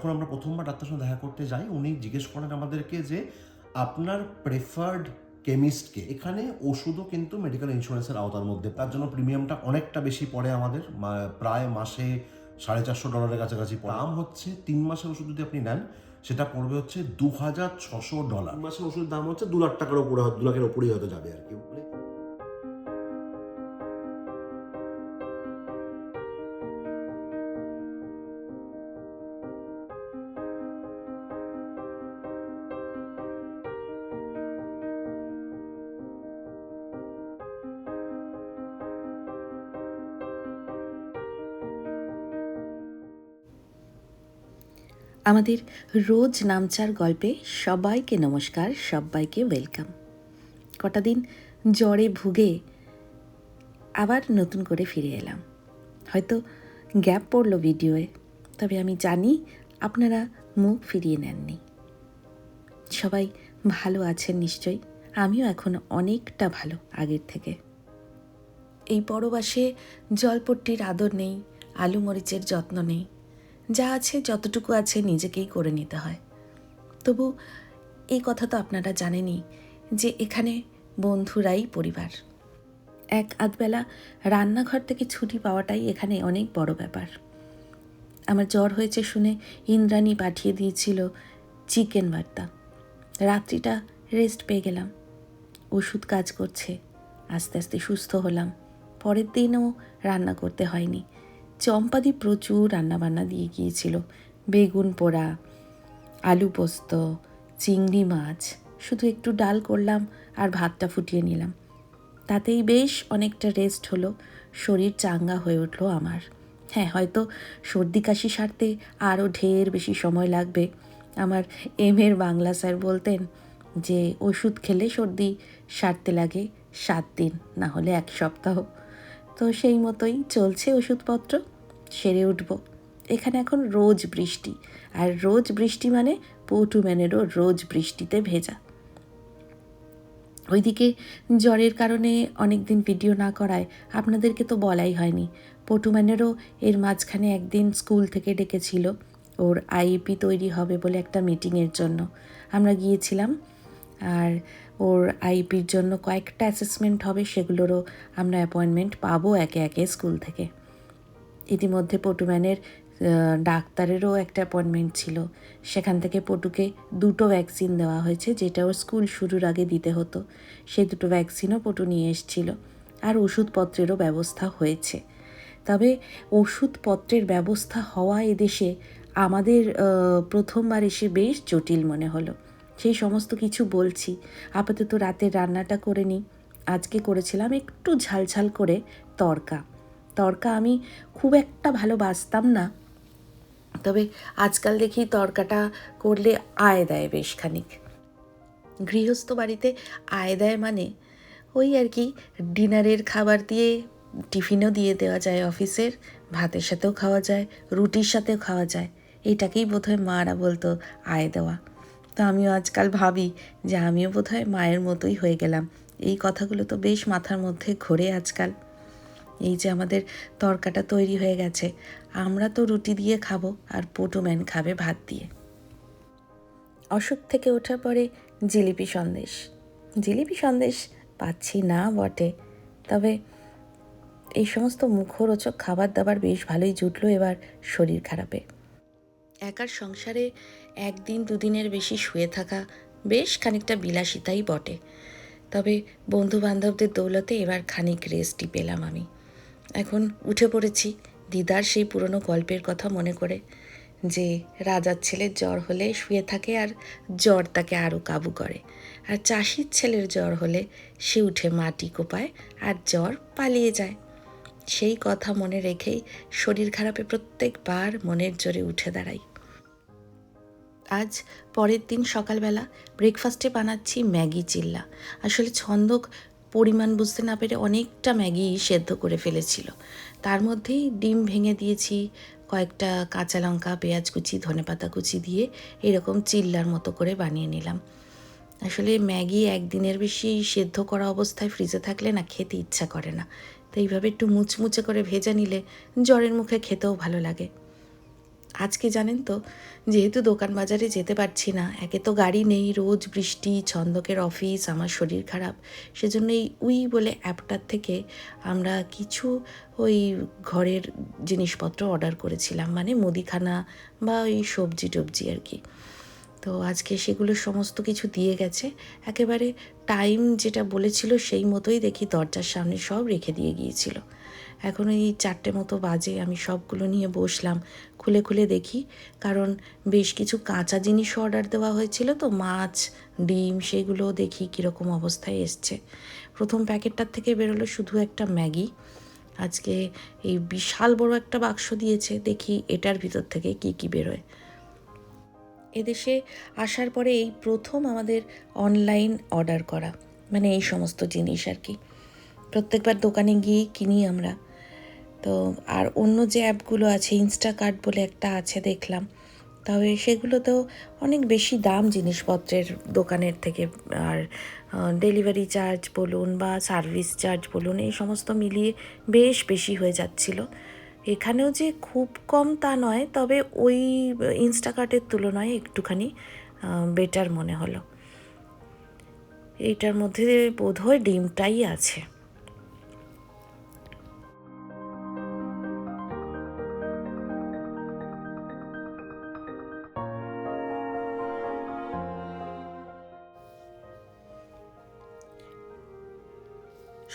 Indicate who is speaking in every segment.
Speaker 1: যখন আমরা প্রথমবার ডাক্তার সঙ্গে দেখা করতে যাই, উনি জিজ্ঞেস করেন আমাদেরকে যে, আপনার প্রেফার্ড কেমিস্টকে এখানে ওষুধও কিন্তু মেডিকেল ইন্স্যুরেন্সের আওতার মধ্যে। তার জন্য প্রিমিয়ামটা অনেকটা বেশি পড়ে আমাদের। প্রায় মাসে সাড়ে চারশো ডলারের কাছাকাছি। দাম হচ্ছে তিন মাসের ওষুধ যদি আপনি নেন, সেটা পড়বে হচ্ছে দু হাজার ছশো ডলার মাসের ওষুধের দাম হচ্ছে দু লাখ টাকার উপরে দু লাখের উপরেই হয়তো যাবে আর কি।
Speaker 2: আমাদের রোজ নামচার গল্পে সবাইকে নমস্কার, সবাইকে ওয়েলকাম। কটা দিন জ্বরে ভুগে আবার নতুন করে ফিরে এলাম। হয়তো গ্যাপ পড়ল ভিডিওয়ে, তবে আমি জানি আপনারা মুখ ফিরিয়ে নেননি। সবাই ভালো আছেন নিশ্চয়ই? আমিও এখন অনেকটা ভালো আগের থেকে। এই পরবাসে জলপট্টির আদর নেই আলু মরিচের যত্ন নেই যা আছে, যতটুকু আছে নিজেকেই করে নিতে হয়। তবু এই কথা তো আপনারা জানেনই যে এখানে বন্ধুরাই পরিবার। এক আধবেলা রান্নাঘর থেকে ছুটি পাওয়াটাই এখানে অনেক বড় ব্যাপার। আমার জ্বর হয়েছে শুনে ইন্দ্রাণী পাঠিয়ে দিয়েছিল চিকেন ভর্তা রাত্রিটা রেস্ট পেয়ে গেলাম। ওষুধ কাজ করছে, আস্তে আস্তে সুস্থ হলাম। পরের দিনও রান্না করতে হয়নি। চম্পাদি প্রচুর রান্নাবান্না দিয়ে গিয়েছিল। বেগুন পোড়া, আলু পোস্ত, চিংড়ি মাছ, শুধু একটু ডাল করলাম আর ভাতটা ফুটিয়ে নিলাম। তাতেই বেশ অনেকটা রেস্ট হলো, শরীর চাঙ্গা হয়ে উঠল আমার। হ্যাঁ হয়তো সর্দি কাশি সারতে আরও ঢের বেশি সময় লাগবে। আমার এম এর বাংলা স্যার বলতেন যে, ওষুধ খেলে সর্দি সারতে লাগে সাত দিন, না হলে এক সপ্তাহ। তো সেই মতোই চলছে ওষুধপত্র। সেরে উঠব। এখানে এখন রোজ বৃষ্টি, আর রোজ বৃষ্টি মানে পটু ম্যানেরও রোজ বৃষ্টিতে ভেজা। ওইদিকে জ্বরের কারণে অনেক দিন ভিডিও না করায় আপনাদেরকে তো বলাই হয়নি। পটুম্যানেরও এর মাঝখানে একদিন স্কুল থেকে ডেকেছিল, ওর আইপি তৈরি হবে বলে একটা মিটিংয়ের জন্য। আমরা গিয়েছিলাম, আর ওর আইপির জন্য কয়েকটা অ্যাসেসমেন্ট হবে, সেগুলোরও আমরা অ্যাপয়েন্টমেন্ট পাবো একে একে স্কুল থেকে। ইতিমধ্যে পটুম্যানের ডাক্তারেরও একটা অ্যাপয়েন্টমেন্ট ছিল। সেখান থেকে পটুকে দুটো ভ্যাকসিন দেওয়া হয়েছে, যেটা ওর স্কুল শুরুর আগে দিতে হতো। সেই দুটো ভ্যাকসিনও পটু নিয়ে এসেছিল আর ওষুধপত্রেরও ব্যবস্থা হয়েছে। তবে ওষুধপত্রের ব্যবস্থা হওয়া এদেশে আমাদের প্রথমবার এসে বেশ জটিল মনে হলো। সেই সমস্ত কিছু বলছি। আপাতত রাতের রান্নাটা করে নিই। আজকে করেছিলাম একটু ঝালঝাল করে তরকা। তরকা আমি খুব একটা ভালো বাসতাম না। তবে আজকাল দেখি তরকাটা করলে আয় দেয় বেশ খানিক। গৃহস্থ বাড়িতে আয় দেয় মানে ওই আর কি, ডিনারের খাবার দিয়ে টিফিনও দিয়ে দেওয়া যায় অফিসের, ভাতের সাথেও খাওয়া যায়, রুটির সাথেও খাওয়া যায়। এটাকেই বোধহয় মারা বলতো আয় দেওয়া। তো আমিও আজকাল ভাবি যে আমিও বোধহয় মায়ের মতোই হয়ে গেলাম। এই কথাগুলো তো বেশ মাথার মধ্যে ঘোরে আজকাল। এই যে আমাদের তরকাটা তৈরি হয়ে গেছে, আমরা তো রুটি দিয়ে খাব আর পটুম্যান খাবে ভাত দিয়ে। অসুখ থেকে ওঠার পরে জিলিপি সন্দেশ। জিলিপি সন্দেশ পাচ্ছি না বটে, তবে এই সমস্ত মুখরোচক খাবার দাবার বেশ ভালোই জুটলো এবার শরীর খারাপে। একার সংসারে একদিন দুদিনের বেশি শুয়ে থাকা বেশ খানিকটা বিলাসিতাই বটে, তবে বন্ধু বান্ধবদের দৌলতে এবার খানিক রেস্টই পেলাম আমি। এখন উঠে পড়েছি। দিদার সেই পুরনো গল্পের কথা মনে করে যে, রাজার ছেলের জ্বর হলে শুয়ে থাকে আর জ্বর তাকে আরও কাবু করে। আর চাষির ছেলের জ্বর হলে সে উঠে মাটি কোপায় আর জ্বর পালিয়ে যায়। সেই কথা মনে রেখেই শরীর খারাপে প্রত্যেকবার মনের জোরে উঠে দাঁড়াই। আজ পরের দিন সকালবেলা ব্রেকফাস্টে বানাচ্ছি ম্যাগি চিল্লা। আসলে ছন্দক পরিমাণ বুঝতে না পেরে অনেকটা ম্যাগি সেদ্ধ করে ফেলেছিল। তার মধ্যেই ডিম ভেঙে দিয়েছি, কয়েকটা কাঁচা লঙ্কা, পেঁয়াজ কুচি ধনেপাতা কুচি দিয়ে এরকম চিল্লার মতো করে বানিয়ে নিলাম। আসলে ম্যাগি একদিনের বেশি সেদ্ধ করা অবস্থায় ফ্রিজে থাকলে না খেতে ইচ্ছা করে না। তো এইভাবে একটু মুচমুচে করে ভেজে নিলে জ্বরের মুখে খেতেও ভালো লাগে। আজকে জানেন তো, যেহেতু দোকান বাজারে যেতে পারছি না, একে তো গাড়ি নেই, রোজ বৃষ্টি, ছন্দকের অফিস আমার শরীর খারাপ সেজন্য এই উই বলে অ্যাপটার থেকে আমরা কিছু ওই ঘরের জিনিসপত্র অর্ডার করেছিলাম মানে মুদিখানা বা ওই সবজি টবজি আর কি। তো আজকে সেগুলো সমস্ত কিছু দিয়ে গেছে, একেবারে টাইম যেটা বলেছিল সেই মতোই দেখি দরজার সামনে সব রেখে দিয়ে গিয়েছিল। এখন ওই চারটে মতো বাজে আমি সবগুলো নিয়ে বসলাম। খুলে খুলে দেখি, কারণ বেশ কিছু কাঁচা জিনিস অর্ডার দেওয়া হয়েছিল তো, মাছ, ডিম সেগুলো দেখি কীরকম অবস্থায় এসছে। প্রথম প্যাকেটটার থেকে বেরোলো শুধু একটা ম্যাগি। আজকে এই বিশাল বড় একটা বাক্স দিয়েছে, দেখি এটার ভিতর থেকে কি কি বেরোয়। এদেশে আসার পরে এই প্রথম আমাদের অনলাইন অর্ডার করা মানে এই সমস্ত জিনিস আর কি। প্রত্যেকবার দোকানে গিয়ে কিনি আমরা। তো আর অন্য যে অ্যাপগুলো আছে, ইনস্টাকার্ট বলে একটা আছে দেখলাম। তবে সেগুলোতেও অনেক বেশি দাম জিনিসপত্রের দোকানের থেকে। আর ডেলিভারি চার্জ বলুন বা সার্ভিস চার্জ বলুন, এই সমস্ত মিলিয়ে বেশ বেশি হয়ে যাচ্ছিল। এখানেও যে খুব কম তা নয়, তবে ওই ইনস্টাকার্টের তুলনায় একটুখানি বেটার মনে হলো। এইটার মধ্যে বোধহয় ডিমটাই আছে।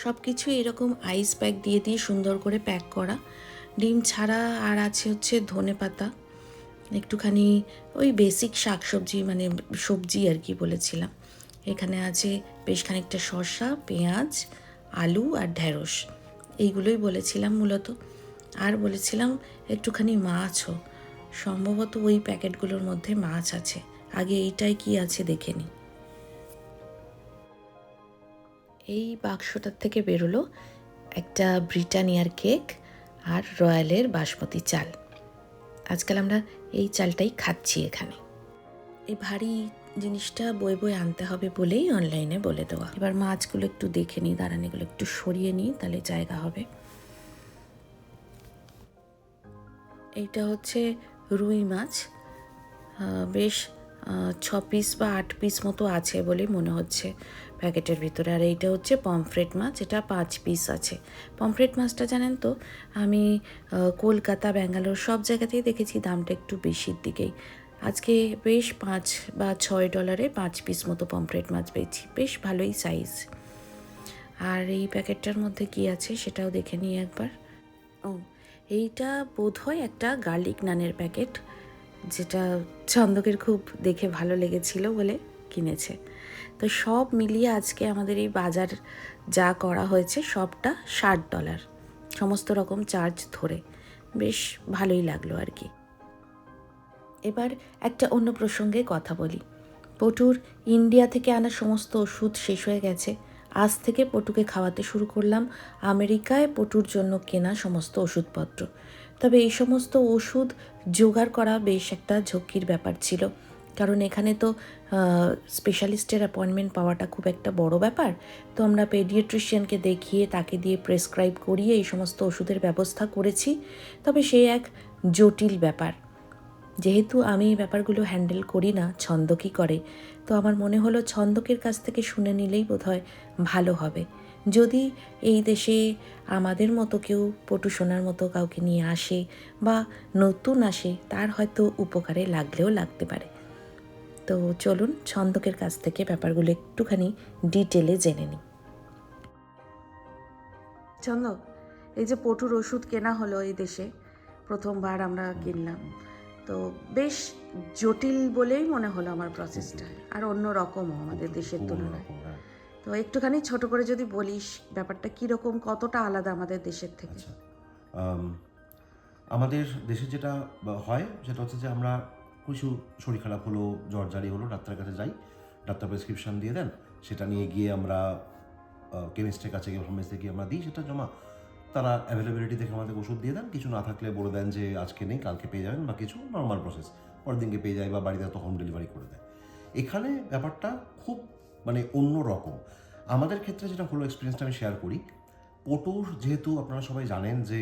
Speaker 2: সব কিছু এরকম আইস প্যাক দিয়ে দিয়ে সুন্দর করে প্যাক করা। ডিম ছাড়া আর আছে হচ্ছে ধনে পাতা, একটুখানি ওই বেসিক শাকসবজি মানে সবজি আর কি বলেছিলাম। এখানে আছে বেশ খানিকটা শসা, পেঁয়াজ, আলু আর ঢ্যাঁড়স এইগুলোই বলেছিলাম মূলত। আর বলেছিলাম একটুখানি মাছও। সম্ভবত ওই প্যাকেটগুলোর মধ্যে মাছ আছে। আগে এইটাই কি আছে দেখে নিই এই বাক্সটার থেকে বেরোলো একটা ব্রিটানিয়ার কেক আর রয়্যালের বাসমতি চাল। আজকাল আমরা এই চালটাই খাচ্ছি এখানে। এই ভারী জিনিসটা বয়ে বয়ে আনতে হবে বলেই অনলাইনে বলে দেওয়া। এবার মাছগুলো একটু দেখে নিই, দাঁড়ান, এগুলো একটু সরিয়ে নিই, তাহলে জায়গা হবে। এইটা হচ্ছে রুই মাছ। বেশ ছ পিস বা আট পিস মতো আছে বলে মনে হচ্ছে। প্যাকেটের ভিতরে। আর এইটা হচ্ছে পমফ্রেট মাছ এটা পাঁচ পিস আছে। পমফ্রেট মাছটা জানেন তো, আমি কলকাতা, ব্যাঙ্গালোর সব জায়গাতেই দেখেছি, দামটা একটু বেশির দিকেই। আজকে বেশ পাঁচ বা ছয় ডলারে পাঁচ পিস মতো পমফ্রেট মাছ পেয়েছি। বেশ ভালোই সাইজ আর এই প্যাকেটটার মধ্যে কি আছে সেটাও দেখে নিই একবার। ও, এইটা বোধহয় একটা গার্লিক নানের প্যাকেট, যেটা ছন্দকের খুব দেখে ভালো লেগেছিল বলে কিনেছে। তো সব মিলিয়ে আজকে আমাদের এই বাজার যা করা হয়েছে সবটা ষাট ডলার। সমস্ত রকম চার্জ ধরে। বেশ ভালোই লাগল আর কি। এবার একটা অন্য প্রসঙ্গে কথা বলি। পটুর ইন্ডিয়া থেকে আনা সমস্ত ওষুধ শেষ হয়ে গেছে। আজ থেকে পটুকে খাওয়াতে শুরু করলাম। আমেরিকায় পটুর জন্য কেনা সমস্ত ওষুধপত্র। তবে এই সমস্ত ওষুধ জোগাড় করা বেশ একটা ঝক্কির ব্যাপার ছিল। কারণ এখানে তো স্পেশালিস্টের অ্যাপয়েন্টমেন্ট পাওয়াটা খুব একটা বড় ব্যাপার। তো আমরা পেডিয়াট্রিশিয়ানকে দেখিয়ে তাকে দিয়ে প্রেসক্রাইব করিয়ে এই সমস্ত ওষুধের ব্যবস্থা করেছি। তবে সে এক জটিল ব্যাপার। যেহেতু আমি এই ব্যাপারগুলো হ্যান্ডেল করি না, ছন্দকই করে, তো আমার মনে হলো ছন্দকের কাছ থেকে শুনে নিলেই বোধহয় ভালো হবে। যদি এই দেশে আমাদের মতো কেউ পটু শোনার মতো কাউকে নিয়ে আসে বা নতুন আসে, তার হয়তো উপকারে লাগলেও লাগতে পারে। তো চলুন ছন্দকের কাছ থেকে ব্যাপারগুলো একটুখানি ডিটেলে জেনে নিই। ছন্দক এই যে পটুর ওষুধ কেনা হলো এই দেশে প্রথমবার আমরা কিনলাম। তো বেশ জটিল বলেই মনে হলো আমার প্রসেসটা আর অন্য রকমও আমাদের দেশের তুলনায়।
Speaker 1: হ্যাঁ।
Speaker 2: তো একটুখানি ছোট করে যদি বলিস ব্যাপারটা কীরকম কতটা আলাদা আমাদের দেশের থেকে?
Speaker 1: আচ্ছা আমাদের দেশে যেটা হয় সেটা হচ্ছে যে আমরা কিছু শরীর খারাপ হলো, জ্বর জারি হলো, ডাক্তারের কাছে যাই। ডাক্তার প্রেসক্রিপশন দিয়ে দেন, সেটা নিয়ে গিয়ে আমরা কেমিস্টের কাছে গিয়ে ফার্মেসিতে গিয়ে আমরা দিই, সেটা জমা। তারা অ্যাভেলেবিলিটি দেখে আমাদের ওষুধ দিয়ে দেন। কিছু না থাকলে বলে দেন যে, আজকে নেই, কালকে পেয়ে যাবেন বা কিছু নর্মাল প্রসেস পরের দিনকে পেয়ে যায় বা বাড়িতে তো হোম ডেলিভারি করে দেয়। এখানে ব্যাপারটা খুব মানে অন্য রকম আমাদের ক্ষেত্রে যেটা হলো এক্সপিরিয়েন্সটা আমি শেয়ার করি। পটুর, যেহেতু আপনারা সবাই জানেন যে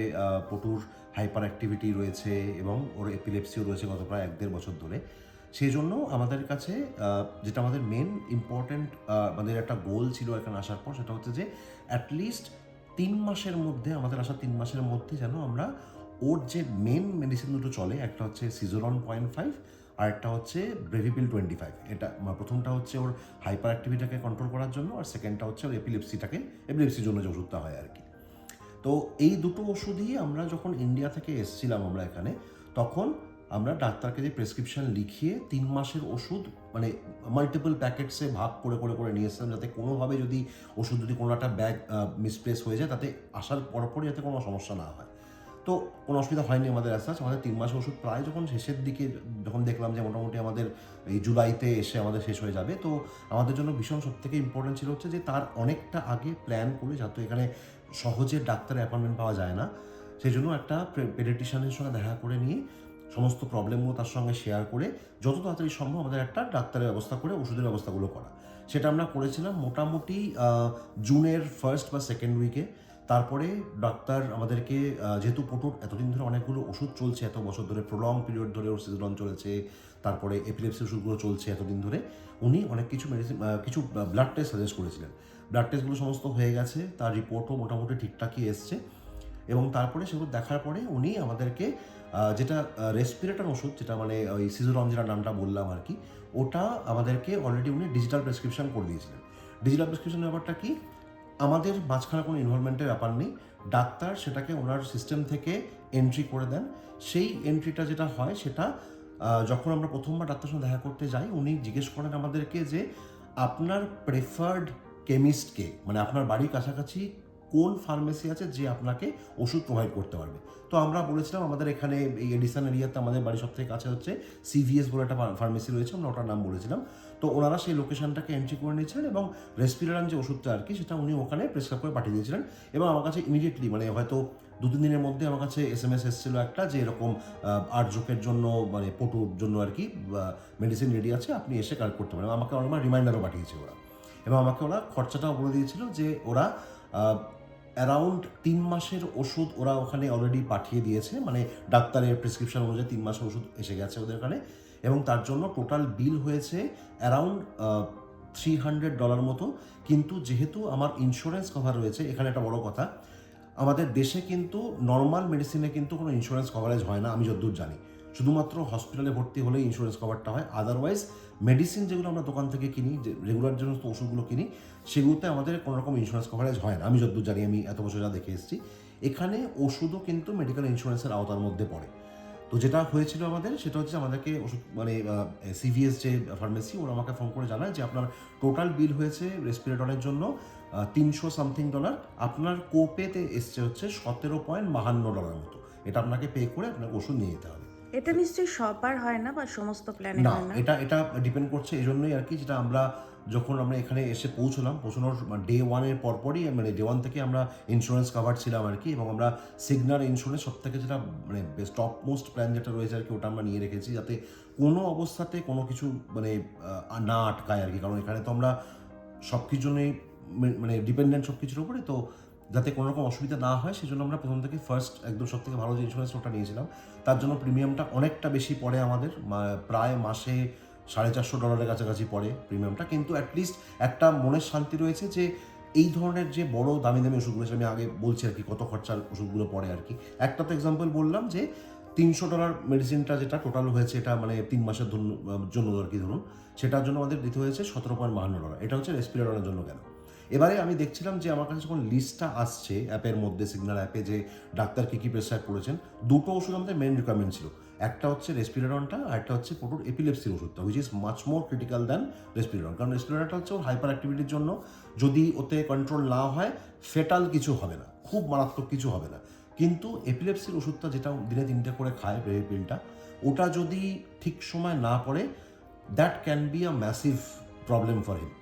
Speaker 1: পটুর হাইপার অ্যাক্টিভিটি রয়েছে এবং ওর এপিলেপসিও রয়েছে গত প্রায় এক দেড় বছর ধরে। সেই জন্য আমাদের কাছে যেটা আমাদের মেন ইম্পর্ট্যান্ট আমাদের একটা গোল ছিল এখানে আসার পর, সেটা হচ্ছে যে অ্যাটলিস্ট তিন মাসের মধ্যে, আমাদের আসা তিন মাসের মধ্যে যেন আমরা ওর যে মেন মেডিসিন দুটো চলে, একটা হচ্ছে সিজোরন পয়েন্ট ফাইভ আর একটা হচ্ছে ব্রেভিপিল টোয়েন্টি ফাইভ এটা প্রথমটা হচ্ছে ওর হাইপার অ্যাক্টিভিটাকে কন্ট্রোল করার জন্য আর সেকেন্ডটা হচ্ছে ওর এপিলেপসিটাকে এপিলেপসির জন্য যে ওষুধটা হয় আর কি। তো এই দুটো ওষুধই আমরা যখন ইন্ডিয়া থেকে এসেছিলাম আমরা এখানে, তখন আমরা ডাক্তারকে যে প্রেসক্রিপশন লিখিয়ে তিন মাসের ওষুধ মানে মাল্টিপল প্যাকেটসে ভাগ করে করে করে নিয়ে এসেছিলাম যাতে কোনোভাবে যদি ওষুধ যদি কোনো একটা ব্যাগ মিসপ্লেস হয়ে যায় তাতে আসার পরপরই যাতে কোনো সমস্যা না হয়। তো কোনো অসুবিধা হয়নি আমাদের অ্যাসাজ আমাদের তিন মাসের ওষুধ প্রায় যখন শেষের দিকে যখন দেখলাম যে মোটামুটি আমাদের এই জুলাইতে এসে আমাদের শেষ হয়ে যাবে, তো আমাদের জন্য ভীষণ সব থেকে ইম্পর্টেন্ট ছিল হচ্ছে যে তার অনেকটা আগে প্ল্যান করে যাতে এখানে সহজে ডাক্তার অ্যাপয়েন্টমেন্ট পাওয়া যায় না। সেই জন্য একটা পেডিটিশিয়ানের সঙ্গে দেখা করে নিয়ে, সমস্ত প্রবলেমগুলো তার সঙ্গে শেয়ার করে, যত তাড়াতাড়ি সম্ভব আমাদের একটা ডাক্তারের ব্যবস্থা করে, ওষুধের ব্যবস্থাগুলো করা। সেটা আমরা করেছিলাম মোটামুটি জুনের ফার্স্ট বা সেকেন্ড উইকে তারপরে ডাক্তার আমাদেরকে যেহেতু পটুর এতদিন ধরে অনেকগুলো ওষুধ চলছে, এত বছর ধরে প্রলং পিরিয়ড ধরে ওর সিজন চলেছে, তারপরে এপিলেপসি ওষুধগুলো চলছে এতদিন ধরে, উনি অনেক কিছু মেডিসিন কিছু ব্লাড টেস্ট সাজেস্ট করেছিলেন। ব্লাড টেস্টগুলো সমস্ত হয়ে গেছে, তার রিপোর্টও মোটামুটি ঠিকঠাকই এসছে। এবং তারপরে সেগুলো দেখার পরে উনি আমাদেরকে যেটা রেসপিরেটর ওষুধ, যেটা মানে ওই সিজোরন যেটা নামটা বললাম আর কি, ওটা আমাদেরকে অলরেডি উনি ডিজিটাল প্রেসক্রিপশন করে দিয়েছিলেন। ডিজিটাল প্রেসক্রিপশনের ব্যাপারটা কি? আমাদের মাঝখানে কোনো ইনভলভমেন্টের ব্যাপার নেই। ডাক্তার সেটাকে ওনার সিস্টেম থেকে এন্ট্রি করে দেন। সেই এন্ট্রিটা যেটা হয় সেটা যখন আমরা প্রথমবার ডাক্তার সঙ্গে দেখা করতে যাই, উনি জিজ্ঞেস করেন আমাদেরকে যে আপনার প্রেফার্ড কেমিস্টকে মানে আপনার বাড়ির কাছাকাছি কোন ফার্মেসি আছে যে আপনাকে ওষুধ প্রোভাইড করতে পারবে? তো আমরা বলেছিলাম আমাদের এখানে এই এডিসন এরিয়াতে আমাদের বাড়ির সব থেকে কাছে হচ্ছে সিভিএস বলে একটা ফার্মেসি রয়েছে, আমরা ওটার নাম বলেছিলাম। তো ওনারা সেই লোকেশনটাকে এন্ট্রি করে নিয়েছিলেন এবং রেসপিরারান যে ওষুধটা আর কি, সেটা উনি ওখানে প্রেসক্রাইব করে পাঠিয়ে দিয়েছিলেন এবং আমার কাছে ইমিডিয়েটলি মানে হয়তো দু তিন দিনের মধ্যে আমার কাছে এস এম এস এসেছিল একটা যে এরকম আট জোকের জন্য মানে পটুর জন্য আর কি মেডিসিন রেডি আছে, আপনি এসে কালেক্ট করতে পারেন। আমাকে অনেকবার রিমাইন্ডারও পাঠিয়েছে ওরা। এবং আমাকে ওরা খরচাটাও বলে দিয়েছিল যে ওরা অ্যারাউন্ড তিন মাসের ওষুধ ওরা ওখানে অলরেডি পাঠিয়ে দিয়েছে। মানে ডাক্তারের প্রেসক্রিপশন অনুযায়ী তিন মাসের ওষুধ এসে গেছে ওদের ওখানে। এবং তার জন্য টোটাল বিল হয়েছে অ্যারাউন্ড থ্রি হান্ড্রেড ডলার মতো। কিন্তু যেহেতু আমার ইন্স্যুরেন্স কভার রয়েছে, এখানে একটা বড় কথা, আমাদের দেশে কিন্তু নর্মাল মেডিসিনে কিন্তু কোনো ইন্স্যুরেন্স কভারেজ হয় না, আমি যতদূর জানি। শুধুমাত্র হসপিটালে ভর্তি হলে ইন্স্যুরেন্স কভারটা হয়। আদারওয়াইজ মেডিসিন যেগুলো আমরা দোকান থেকে কিনি, যে রেগুলার জন্য ওষুধগুলো কিনি, সেগুলোতে আমাদের কোনো রকম ইন্স্যুরেন্স কভারেজ হয় না। আমি যতদূর জানি, আমি এত বছর যা দেখে এসেছি। এখানে ওষুধও কিন্তু মেডিকেল ইন্স্যুরেন্সের আওতার মধ্যে পড়ে। তো যেটা হয়েছিল আমাদের, সেটা হচ্ছে আমাদেরকে ওষুধ মানে সিভিএস যে ফার্মেসি ওরা আমাকে ফোন করে জানায় যে আপনার টোটাল বিল হয়েছে রেসপিরেটরের জন্য তিনশো সামথিং ডলার আপনার কোপেতে এসছে হচ্ছে সতেরো পয়েন্ট বাহান্ন ডলার মতো। এটা আপনাকে পে করে আপনাকে ওষুধ নিয়ে যেতে হবে।
Speaker 3: এটা নিশ্চয়ই সবার হয় না বা সমস্ত প্ল্যানে
Speaker 1: না
Speaker 3: না?
Speaker 1: এটা এটা ডিপেন্ড করছে এই জন্যই আর কি যেটা আমরা যখন আমরা এখানে এসে পৌঁছলাম পৌঁছানোর ডে ওয়ানের পরপরই মানে ডে ওয়ান থেকে আমরা ইন্স্যুরেন্স কাভার ছিলাম আর কি এবং আমরা সিগনাল ইন্স্যুরেন্স সব থেকে যেটা মানে টপ মোস্ট প্ল্যান যেটা রয়েছে আর কি ওটা আমরা নিয়ে রেখেছি যাতে কোনো অবস্থাতে কোনো কিছু মানে না আটকায় আর কি কারণ এখানে তো আমরা সব কিছু মানে ডিপেন্ডেন্ট সব কিছুর উপরে তো যাতে কোনো রকম অসুবিধা না হয়, সেজন্য আমরা প্রথম থেকে ফার্স্ট একদম সব থেকে ভালো যে ইন্স্যুরেন্স ওটা নিয়েছিলাম। তার জন্য প্রিমিয়ামটা অনেকটা বেশি পড়ে আমাদের প্রায় মাসে সাড়ে চারশো ডলারের কাছাকাছি পড়ে প্রিমিয়ামটা কিন্তু অ্যাটলিস্ট একটা মনের শান্তি রয়েছে যে, এই ধরনের যে বড় দামি দামি ওষুধগুলো আমি আগে বলছি আর কি, কত খরচার ওষুধগুলো পড়ে আর কি। একটা তো এক্সাম্পল বললাম যে, তিনশো ডলার মেডিসিনটা যেটা টোটাল হয়েছে, এটা মানে তিন মাসের জন্য আর কি ধরুন, সেটার জন্য আমাদের দিতে হয়েছে সতেরো পয়েন্ট বাহান্ন ডলার এটা হচ্ছে রেসপিরেটরের জন্য কেন? এবারে আমি দেখছিলাম যে আমার কাছে যখন লিস্টটা আসছে অ্যাপের মধ্যে সিগন্যাল অ্যাপে যে ডাক্তার কী কী প্রেসক্রাইব করেছেন, দুটো ওষুধ আমাদের মেন রিকোয়ারমেন্ট ছিল। একটা হচ্ছে রেসপিরেটনটা আর একটা হচ্ছে পটুর এপিলেপসির ওষুধটা which is much more critical than respirator কারণ রেসপিরেটরটা হচ্ছে ওর হাইপার অ্যাক্টিভিটির জন্য যদি ওতে কন্ট্রোল না হয় ফেটাল কিছু হবে না, খুব মারাত্মক কিছু হবে না। কিন্তু এপিলেপসির ওষুধটা যেটা দিনে তিনটে করে খায় পিলটা ওটা যদি ঠিক সময় না পড়ে that can be a massive problem for him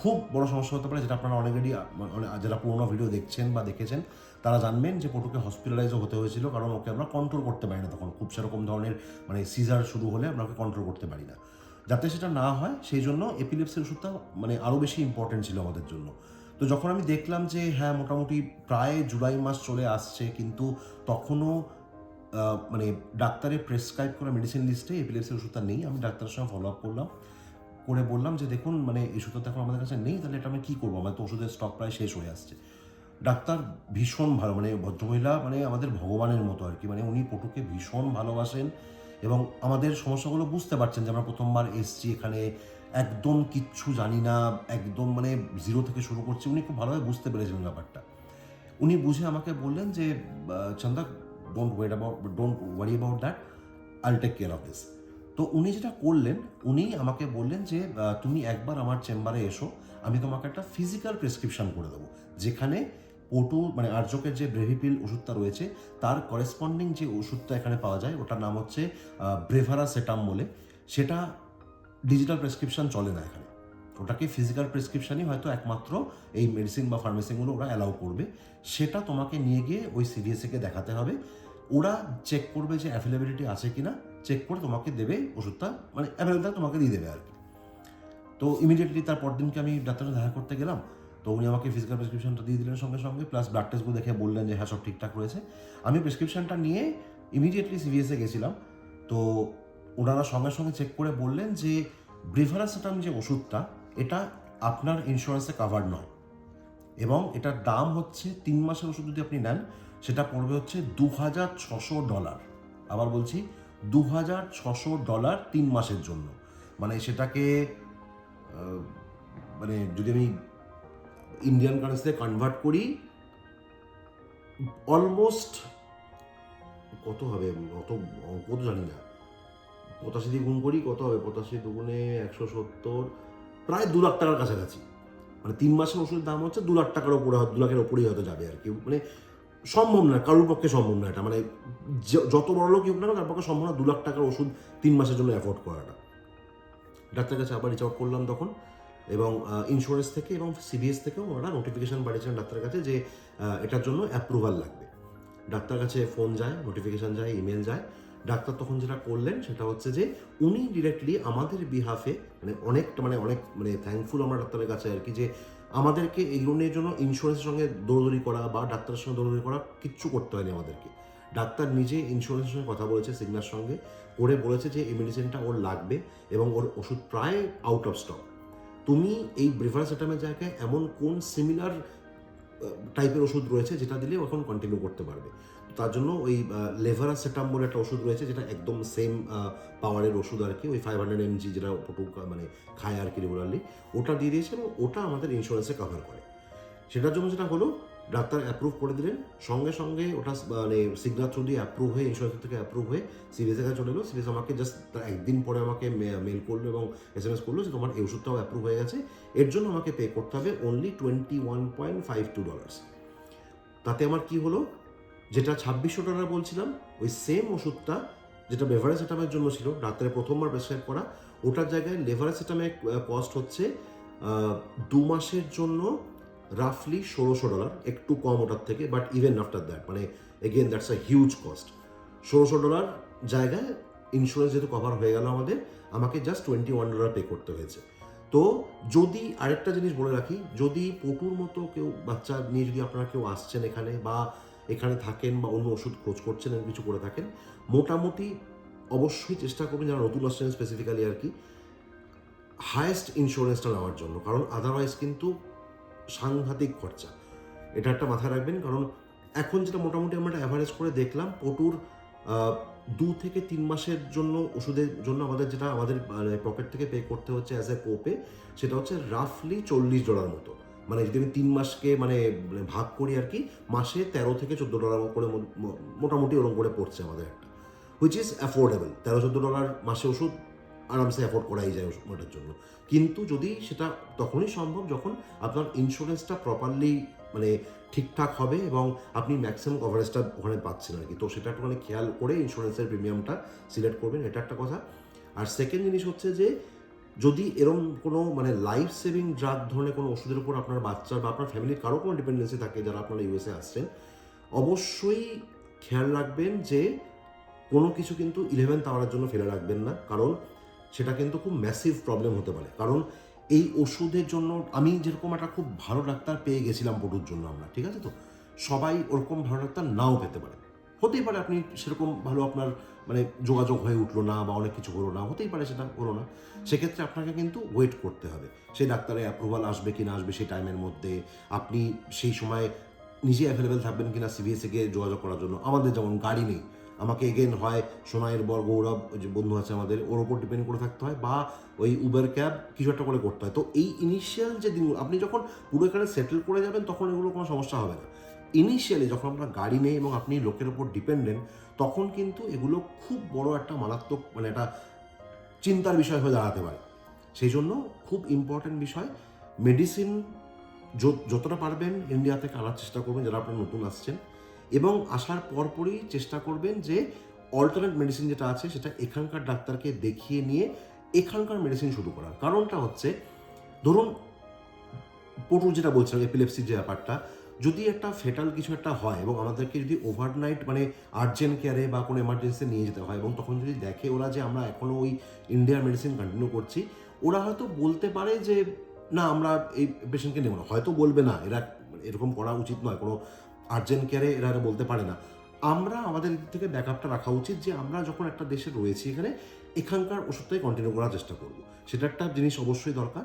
Speaker 1: খুব বড় সমস্যা হতে পারে, যেটা আপনারা অলরেডি মানে যারা পুরোনো ভিডিও দেখছেন বা দেখেছেন, তারা জানবেন যে পটুকে হসপিটালাইজও হতে হয়েছিল, কারণ ওকে আমরা কন্ট্রোল করতে পারি না তখন। খুব সেরকম ধরনের মানে সিজার শুরু হলে আমরা ওকে কন্ট্রোল করতে পারি না। যাতে সেটা না হয়, সেই জন্য এপিলেপসির ওষুধটা মানে আরও বেশি ইম্পর্টেন্ট ছিল আমাদের জন্য। তো যখন আমি দেখলাম যে হ্যাঁ মোটামুটি প্রায় জুলাই মাস চলে আসছে, কিন্তু তখনও মানে ডাক্তারের প্রেসক্রাইব করা মেডিসিন লিস্টে এপিলেপসির ওষুধটা নেই, আমি ডাক্তারের সঙ্গে ফলো আপ করলাম। করে বললাম যে, দেখুন মানে এই ওষুধটা তো এখন আমাদের কাছে নেই, তাহলে এটা আমি কী করব? আমার তো ওষুধের স্টক প্রায় শেষ হয়ে আসছে। ডাক্তার ভীষণ ভালো মানে ভদ্রমহিলা মানে আমাদের ভগবানের মতো আর কি মানে উনি পটুকে ভীষণ ভালোবাসেন এবং আমাদের সমস্যাগুলো বুঝতে পারছেন যে, আমরা প্রথমবার এসছি এখানে, একদম কিচ্ছু জানি না, একদম মানে জিরো থেকে শুরু করছি, উনি খুব ভালোভাবে বুঝতে পেরেছিলেন ব্যাপারটা। উনি বুঝে আমাকে বললেন যে Chanda don't wait about don't worry about that I'll take care of this তো উনি যেটা করলেন উনি আমাকে বললেন যে তুমি একবার আমার চেম্বারে এসো, আমি তোমাকে একটা ফিজিক্যাল প্রেসক্রিপশন করে দেবো। যেখানে পটু মানে আর্যকের যে ব্রেভিপিল ওষুধটা রয়েছে, তার করেসপন্ডিং যে ওষুধটা এখানে পাওয়া যায়, ওটার নাম হচ্ছে ব্রেভারা সেটাম বলে। সেটা ডিজিটাল প্রেসক্রিপশন চলে না এখানে। ওটাকে ফিজিক্যাল প্রেসক্রিপশনই হয়তো একমাত্র এই মেডিসিন বা ফার্মেসিগুলো ওরা অ্যালাউ করবে। সেটা তোমাকে নিয়ে গিয়ে ওই সিডিএসএকে দেখাতে হবে। ওরা চেক করবে যে অ্যাভেলেবিলিটি আছে কি না চেক করে তোমাকে দেবে ওষুধটা মানে অ্যাভেলেবল তোমাকে দিয়ে দেবে আর কি। তো ইমিডিয়েটলি তার পরদিনকে আমি ডাক্তারের দেখা করতে গেলাম, তো উনি আমাকে ফিজিক্যাল প্রেসক্রিপশনটা দিয়ে দিলেন সঙ্গে সঙ্গে প্লাস ব্লাড টেস্টগুলো দেখে বললেন যে হ্যাঁ সব ঠিকঠাক রয়েছে। আমি প্রেসক্রিপশনটা নিয়ে ইমিডিয়েটলি সিভিএসে গেছিলাম, তো ওনারা সঙ্গে সঙ্গে চেক করে বললেন যে ব্রিভারাসেটাম যে ওষুধটা, এটা আপনার ইন্স্যুরেন্সে কাভার নয়। এবং এটার দাম হচ্ছে, তিন মাসের ওষুধ যদি আপনি নেন, সেটা পড়বে হচ্ছে দু হাজার ছশো ডলার। আবার বলছি দু হাজার ছশো ডলার তিন মাসের জন্য। মানে সেটাকে মানে যদি আমি ইন্ডিয়ান কারেন্সিতে কনভার্ট করি অলমোস্ট কত হবে? অত অঙ্ক তো জানি না। পঁচাশি দিয়ে গুণ করি, কত হবে? পঁচাশি দুগুণে একশো সত্তর, প্রায় দু লাখ টাকার কাছাকাছি। মানে তিন মাসের ওষুধের দাম হচ্ছে দু লাখ টাকার ওপরে, দু লাখের ওপরেই হয়তো যাবে আর কি। মানে সম্ভব না, কারোর পক্ষে সম্ভব না এটা। মানে যত বড় লোক হোক না তার পক্ষে সম্ভব না দু লাখ টাকার ওষুধ তিন মাসের জন্য অ্যাফোর্ড করাটা। ডাক্তারের কাছে আবার রিচ আউট করলাম তখন এবং ইন্স্যুরেন্স থেকে এবং সিবিএস থেকেও ওরা নোটিফিকেশান পাঠিয়েছিলেন ডাক্তারের কাছে যে এটার জন্য অ্যাপ্রুভাল লাগবে। ডাক্তার কাছে ফোন যায় নোটিফিকেশন যায় ইমেল যায়। ডাক্তার তখন যেটা করলেন সেটা হচ্ছে যে, উনি ডিরেক্টলি আমাদের বিহাফে মানে অনেকটা মানে অনেক মানে থ্যাঙ্কফুল আমরা ডাক্তারের কাছে আর কি যে আমাদেরকে এই লোনের জন্য ইন্স্যুরেন্সের সঙ্গে দৌড়দৌড়ি করা বা ডাক্তারের সঙ্গে দৌড়দৌড়ি করা কিচ্ছু করতে হয়নি আমাদেরকে। ডাক্তার নিজে ইন্স্যুরেন্সের সঙ্গে কথা বলেছে সিগনার সঙ্গে, করে বলেছে যে এই মেডিসিনটা ওর লাগবে এবং ওর ওষুধ প্রায় আউট অফ স্টক তুমি এই ব্রিভারাসেটামের জায়গায় এমন কোন সিমিলার টাইপের ওষুধ রয়েছে যেটা দিলে এখন কন্টিনিউ করতে পারবে। তার জন্য ওই লেভারা সেটাম বলে একটা ওষুধ রয়েছে যেটা একদম সেম পাওয়ারের ওষুধ আর কি, ওই ফাইভ হান্ড্রেড এমজি যেটা পটু মানে খায় আর কি রেগুলারলি ওটা দিয়ে দিয়েছে এবং ওটা আমাদের ইন্স্যুরেন্সে কভার করে। সেটার জন্য যেটা হলো ডাক্তার অ্যাপ্রুভ করে দিলেন। সঙ্গে সঙ্গে ওটা মানে সিগনাল থ্রু দিয়ে অ্যাপ্রুভ হয়ে ইন্স্যুরেন্স থেকে অ্যাপ্রুভ হয়ে সিরিজের কাছে চলে এলো। সিরিজ আমাকে জাস্ট একদিন পরে আমাকে মেল করল এবং এস এম এস করল যে তোমার এই ওষুধটাও অ্যাপ্রুভ হয়ে গেছে। এর জন্য আমাকে পে করতে হবে only twenty one point five two dollars তাতে আমার কি হলো? যেটা ছাব্বিশশো ডলার বলছিলাম, ওই সেম ওষুধটা যেটা লেভারেসেটামের জন্য ছিল ডাক্তারের প্রথমবার প্রেসক্রাইব করা, ওটার জায়গায় লেভারেসেটামের কস্ট হচ্ছে দু মাসের জন্য রাফলি ষোলোশো ডলার একটু কম ওটার থেকে বাট ইভেন আফটার দ্যাট মানে again that's a huge cost ষোলোশো ডলার জায়গায় ইন্স্যুরেন্স যেহেতু কভার হয়ে গেল আমাদের, আমাকে just twenty one dollar pay করতে হয়েছে। তো যদি আরেকটা জিনিস বলে রাখি, যদি পটুর মতো কেউ বাচ্চা নিয়ে যদি আপনারা কেউ আসছেন এখানে বা এখানে থাকেন বা অন্য ওষুধ খোঁজ করছেন কিছু করে থাকেন, মোটামুটি অবশ্যই চেষ্টা করবেন যারা নতুন আসছেন স্পেসিফিক্যালি আর কি হায়েস্ট ইন্স্যুরেন্সটা নেওয়ার জন্য। কারণ আদারওয়াইজ কিন্তু সাংঘাতিক খরচা। এটা একটা মাথায় রাখবেন, কারণ এখন যেটা মোটামুটি আমরা অ্যাভারেজ করে দেখলাম পটুর দু থেকে তিন মাসের জন্য, ওষুধের জন্য আমাদের যেটা আমাদের পকেট থেকে পে করতে হচ্ছে অ্যাজ এ কোপে সেটা হচ্ছে রাফলি চল্লিশ ডলার মতো। মানে যদি আমি তিন মাসকে মানে ভাগ করি আর কি, মাসে তেরো থেকে চোদ্দ ডলার করে মোটামুটি ওরকম করে পড়ছে আমাদের একটা হুইচ ইজ অ্যাফোর্ডেবল তেরো চোদ্দ ডলার মাসে ওষুধ আরামসে অ্যাফোর্ড করাই যায় ওটার জন্য। কিন্তু যদি সেটা তখনই সম্ভব যখন আপনার ইন্স্যুরেন্সটা প্রপারলি মানে ঠিকঠাক হবে এবং আপনি ম্যাক্সিমাম কভারেজটা ওখানে পাচ্ছেন আর কি তো সেটা একটুখানি খেয়াল করে ইন্স্যুরেন্সের প্রিমিয়ামটা সিলেক্ট করবেন, এটা একটা কথা। আর সেকেন্ড জিনিস হচ্ছে যে, যদি এরম কোনো মানে লাইফ সেভিং ড্রাগ ধরনের কোনো ওষুধের উপর আপনার বাচ্চার বা আপনার ফ্যামিলির কারও কোনো ডিপেন্ডেন্সি থাকে যারা আপনারা ইউএসএ আসছেন, অবশ্যই খেয়াল রাখবেন যে কোনো কিছু কিন্তু ইলেভেন্থ আওয়ারের জন্য ফেলে রাখবেন না। কারণ সেটা কিন্তু খুব ম্যাসিভ প্রবলেম হতে পারে। কারণ এই ওষুধের জন্য আমি যেরকম একটা খুব ভালো ডাক্তার পেয়ে গেছিলাম পটুর জন্য আমরা, ঠিক আছে তো? সবাই ওরকম ভালো ডাক্তার নাও পেতে পারে। হতেই পারে আপনি সেরকম ভালো আপনার মানে যোগাযোগ হয়ে উঠল না বা অনেক কিছু হলো না, হতেই পারে সেটা হলো না। সেক্ষেত্রে আপনাকে কিন্তু ওয়েট করতে হবে। সেই ডাক্তারের অ্যাপ্রুভাল আসবে কি না আসবে সেই টাইমের মধ্যে, আপনি সেই সময় নিজে অ্যাভেলেবেল থাকবেন কিনা সিবিএসএ গিয়ে যোগাযোগ করার জন্য। আমাদের যেমন গাড়ি নেই আমাকে এগেন হয় সোনাইয়ের বর গৌরব যে বন্ধু আছে আমাদের, ওর ওপর ডিপেন্ড করে থাকতে হয় বা ওই উবের ক্যাব কিছু একটা করে করতে হয়। তো এই ইনিশিয়াল যে দিনগুলো, আপনি যখন পুরো এখানে সেটেল করে যাবেন, তখন এগুলো কোনো সমস্যা হবে না। ইনিশিয়ালি যখন আপনার গাড়ি নেই এবং আপনি লোকের ওপর ডিপেন্ডেন্ট তখন কিন্তু এগুলো খুব বড় একটা মারাত্মক মানে একটা চিন্তার বিষয় হয়ে দাঁড়াতে পারে। সেই জন্য খুব ইম্পর্ট্যান্ট বিষয় মেডিসিন যতটা পারবেন ইন্ডিয়া থেকে আনার চেষ্টা করবেন, যারা আপনার নতুন আসছেন। এবং আসার পরপরই চেষ্টা করবেন যে অল্টারনেট মেডিসিন যেটা আছে, সেটা এখানকার ডাক্তারকে দেখিয়ে নিয়ে এখানকার মেডিসিন শুরু করার। কারণটা হচ্ছে, ধরুন পটু যেটা বলছিলাম এপিলেপসির যে ব্যাপারটা, যদি একটা ফেটাল কিছু একটা হয় এবং আমাদেরকে যদি ওভারনাইট মানে আর্জেন্ট কেয়ারে বা কোনো এমার্জেন্সি নিয়ে যেতে হয় এবং তখন যদি দেখে ওরা যে আমরা এখনও ওই ইন্ডিয়ার মেডিসিন কন্টিনিউ করছি, ওরা হয়তো বলতে পারে যে, না, আমরা এই পেশেন্টকে নেব না। হয়তো বলবে, না, এরা এরকম করা উচিত নয়, কোনো আর্জেন্ট কেয়ারে এরা বলতে পারে না। আমরা আমাদের দিক থেকে ব্যাকআপটা রাখা উচিত যে আমরা যখন একটা দেশে রয়েছি এখানে, এখানকার ওষুধটাই কন্টিনিউ করার চেষ্টা করব। সেটা একটা জিনিস অবশ্যই দরকার।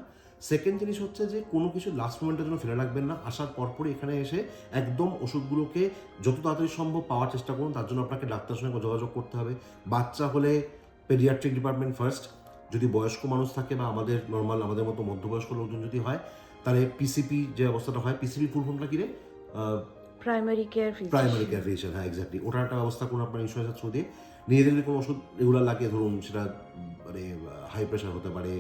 Speaker 1: সেকেন্ড জিনিস হচ্ছে যে কোনো কিছু লাস্ট মোমেন্টের জন্য ফেলে রাখবেন না। আসার পরপরই এখানে এসে একদম ওষুধগুলোকে যত তাড়াতাড়ি সম্ভব পাওয়ার চেষ্টা করুন। তার জন্য আপনাকে ডাক্তারের সঙ্গে যোগাযোগ করতে হবে। বাচ্চা হলে পেডিয়াট্রিক ডিপার্টমেন্ট ফার্স্ট যদি বয়স্ক মানুষ থাকে বা আমাদের নর্মাল আমাদের মতো মধ্যবয়স্ক লোকজন যদি হয়, তাহলে পিসিপি যে অবস্থাটা হয় পিসিপি ফুল ফর্মটা কি রে?
Speaker 3: Primary care
Speaker 1: primary care physician হ্যাঁ এক্স্যাক্টলি ওটার একটা ব্যবস্থা করুন আপনার ইন্স্যুরেন্সের থ্রু দিয়ে। নিজেদের কোনো ওষুধ রেগুলার লাগে ধরুন, সেটা মানে হাই প্রেশার হতে পারে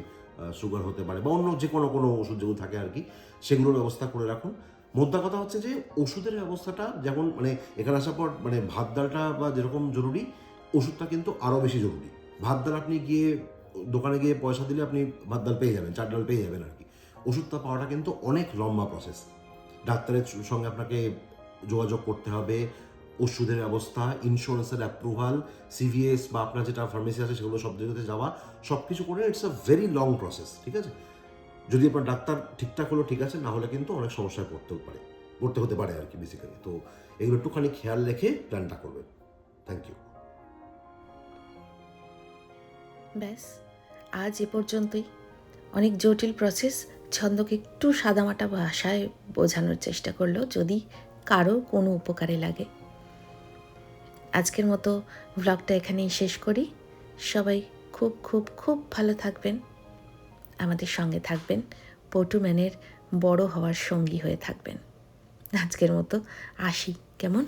Speaker 1: সুগার হতে পারে, বা অন্য যে কোনো কোনো ওষুধ যেগুলো থাকে আর কি, সেগুলোর ব্যবস্থা করে রাখুন। মোদ্দা কথা হচ্ছে যে, ওষুধের ব্যবস্থাটা যেমন মানে এখানে আসার পর মানে ভাত ডালটা বা যেরকম জরুরি, ওষুধটা কিন্তু আরও বেশি জরুরি। ভাত ডাল আপনি গিয়ে, দোকানে গিয়ে পয়সা দিলে আপনি ভাত ডাল পেয়ে যাবেন চার ডাল পেয়ে যাবেন আর কি। ওষুধটা পাওয়াটা কিন্তু অনেক লম্বা প্রসেস ডাক্তারের সঙ্গে আপনাকে যোগাযোগ করতে হবে। ওষুধের ব্যবস্থা ইন্স্যুরেন্সের অ্যাপ্রুভাল সিভিএস বা আপনার যেটা ফার্মেসি আছে সেগুলো সব জায়গাতে যাওয়া সব কিছু করে it's a very long process ঠিক আছে? যদি আপনার ডাক্তার ঠিকঠাক হলো, ঠিক আছে, না হলে কিন্তু অনেক সমস্যায় পড়তেও পারে, পড়তে হতে পারে আর কি বেসিক্যালি তো এগুলো একটুখানি খেয়াল রেখে প্ল্যানটা করবেন। থ্যাংক ইউ
Speaker 2: ব্যাস, আজ এ পর্যন্তই। অনেক জটিল প্রসেস ছন্দকে একটু সাদামাটা ভাষায় বোঝানোর চেষ্টা করল। যদি কারও কোনো উপকারে লাগে। আজকের মতো ভ্লগটা এখানেই শেষ করি। সবাই খুব খুব খুব ভালো থাকবেন। আমাদের সঙ্গে থাকবেন। পটুম্যানের বড় হওয়ার সঙ্গী হয়ে থাকবেন। আজকের মতো আসি। কেমন?